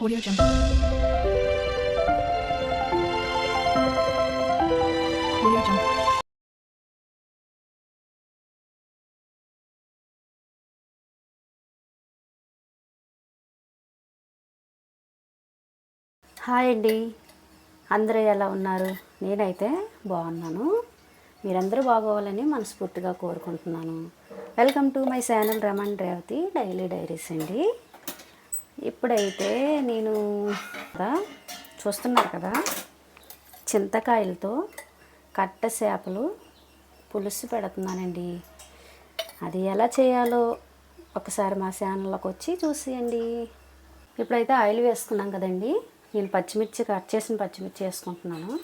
Audio Jungle. Audio Jungle. Hi అండి. అందరూ ఎలా ఉన్నారు? నేనైతే బాగున్నాను. మీరందరూ బాగోవాలని మనస్ఫూర్తిగా కోరుకుంటున్నాను. Welcome to my channel Raman Revathi daily diaries అండి. ఇప్పుడైతే నేను కదా చూస్తున్నారు కదా చింతకాయలతో కట్ట చేపలు పులుసు పెడుతున్నానండి. అది ఎలా చేయాలో ఒకసారి మా ఛానల్లోకి వచ్చి చూసేయండి. ఇప్పుడైతే ఆయిల్ వేసుకున్నాం కదండి. నేను పచ్చిమిర్చి కట్ చేసిన పచ్చిమిర్చి వేసుకుంటున్నాను.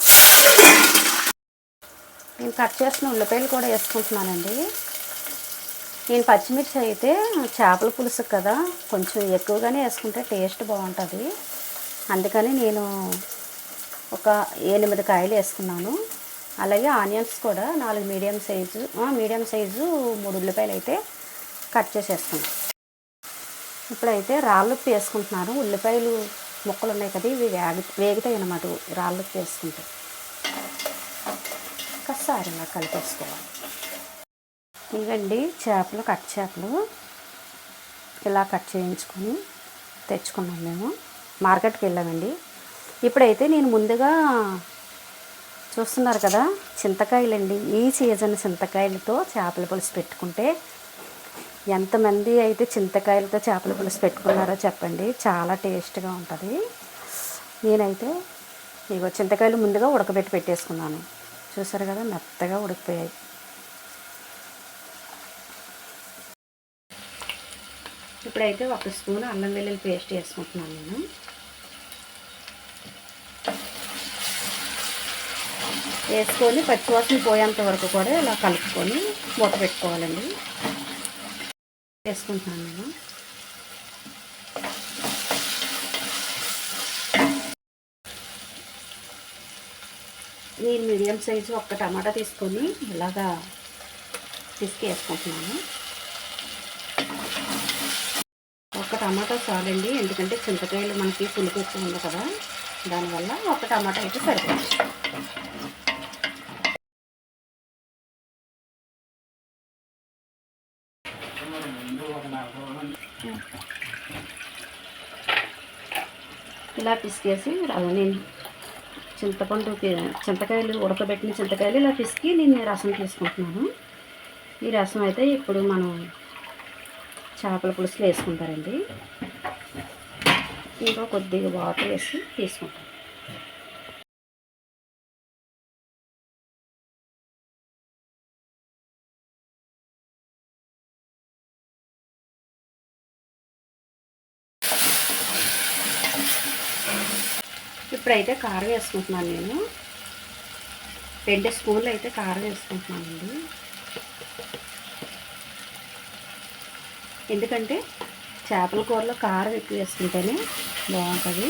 నేను కట్ చేసిన ఉల్లిపాయలు కూడా వేసుకుంటున్నానండి. నేను పచ్చిమిర్చి అయితే చేపల పులుసు కదా కొంచెం ఎక్కువగానే వేసుకుంటే టేస్ట్ బాగుంటుంది. అందుకని నేను ఒక ఎనిమిది కాయలు వేసుకున్నాను. అలాగే ఆనియన్స్ కూడా నాలుగు మీడియం సైజు మీడియం సైజు మూడు ఉల్లిపాయలు అయితే కట్ చేసేసుకున్నాను ఇప్పుడైతే రాళ్ళుప్పు వేసుకుంటున్నాను. ఉల్లిపాయలు ముక్కలు ఉన్నాయి కదా ఇవి వేగి వేగుతాయి అన్నమాట. రాళ్ళుప్పు వేసుకుంటే. ఒకసారి ఇలా కలిపేసుకోవాలి. ఇవండి చేపలు కట్ చేపలు. ఇలా కట్ చేయించుకొని తెచ్చుకున్నాం మేము. మార్కెట్కి వెళ్ళామండి. ఇప్పుడైతే నేను ముందుగా చూస్తున్నారు కదా చింతకాయలండి. ఈ సీజన్ చింతకాయలతో చేపల పులుసు పెట్టుకుంటే ఎంతమంది అయితే చింతకాయలతో చేపల పులుసు పెట్టుకున్నారో చెప్పండి. చాలా టేస్ట్గా ఉంటుంది. నేనైతే ఇగో చింతకాయలు ముందుగా ఉడకబెట్టి పెట్టేసుకున్నాను. చూసారు కదా మెత్తగా ఉడికిపోయాయి. ఇప్పుడైతే ఒక స్పూన్ అల్లం వెల్లుల్లి పేస్ట్ వేసుకుంటున్నాను నేను. వేసుకొని పచ్చివాసన పోయేంత వరకు కూడా ఇలా కలుపుకొని మూత పెట్టుకోవాలండి. వేసుకుంటున్నాను నేను. నేను మీడియం సైజు ఒక్క టమాటా తీసుకొని ఇలాగా పిసికి వేసుకుంటున్నాను ఒక టమాటా చాలండి. ఎందుకంటే చింతకాయలు మనకి పులుపు ఎక్కువ ఉంది కదా. దానివల్ల ఒక టమాటా అయితే సరిపోతుంది. ఇలా పిసికేసి నేను చింతపండు చింతకాయలు ఉడకబెట్టిన చింతకాయలు ఇలా పిసికి నేను రసం తీసుకుంటున్నాను. ఈ రసం అయితే ఇప్పుడు మనం చేపల పులుసులు వేసుకుంటారండి. ఇంకా కొద్దిగా వాటర్ వేసి తీసుకుంటాం. ఇప్పుడైతే కారం వేసుకుంటున్నాను నేను. రెండు స్పూన్లు అయితే కారం వేసుకుంటున్నానండి. ఎందుకంటే చేపల కూరలో కారం ఎక్కువ వేసుకుంటేనే బాగుంటుంది.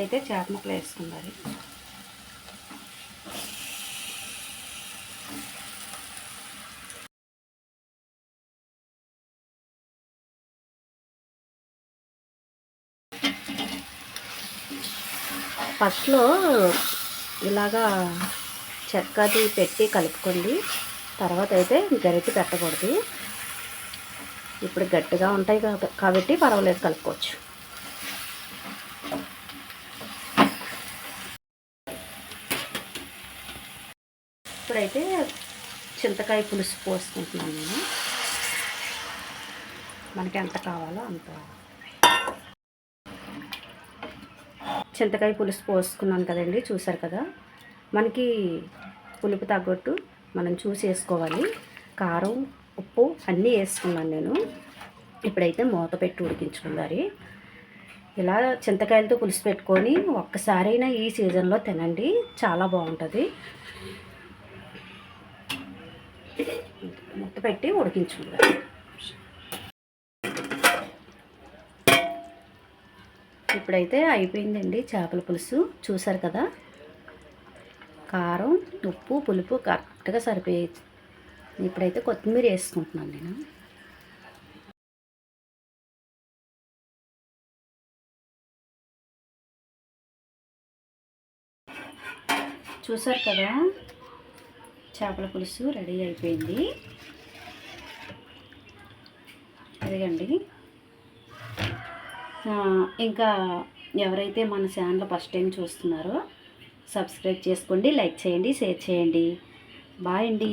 అయితే చేప ముక్కలు వేసుకుందాలి ఫస్ట్లో ఇలాగా చెక్కది పెట్టి కలుపుకోండి. తర్వాత అయితే గరిటె పెట్టకూడదు. ఇప్పుడు గట్టిగా ఉంటాయి కాబట్టి పర్వాలేదు కలుపుకోవచ్చు. ఇప్పుడైతే చింతకాయ పులుసు పోసుకుంటున్నాను నేను. మనకి ఎంత కావాలో అంత. చింతకాయ పులుసు పోసుకున్నాను కదండి చూసారు కదా? మనకి పులుపు తగ్గట్టు మనం చూసి వేసుకోవాలి కారం ఉప్పు అన్నీ వేసుకున్నాను నేను. ఇప్పుడైతే మూత పెట్టి ఉడికించుకుందారి ఇలా చింతకాయలతో పులుసు పెట్టుకొని ఒక్కసారైనా ఈ సీజన్లో తినండి. చాలా బాగుంటుంది. మూత పెట్టి ఉడికించుకుందాం. ఇప్పుడైతే అయిపోయిందండి చేపల పులుసు. చూసారు కదా? కారం ఉప్పు పులుపు కరెక్ట్గా సరిపోయేది. ఇప్పుడైతే కొత్తిమీర వేసుకుంటున్నాను నేను. చూసారు కదా చేపల పులుసు రెడీ అయిపోయింది. అదిగండి. ఇంకా ఎవరైతే మన ఛానల్ ఫస్ట్ టైం చూస్తున్నారో సబ్స్క్రైబ్ చేసుకోండి లైక్ చేయండి షేర్ చేయండి. బాయ్ అండి.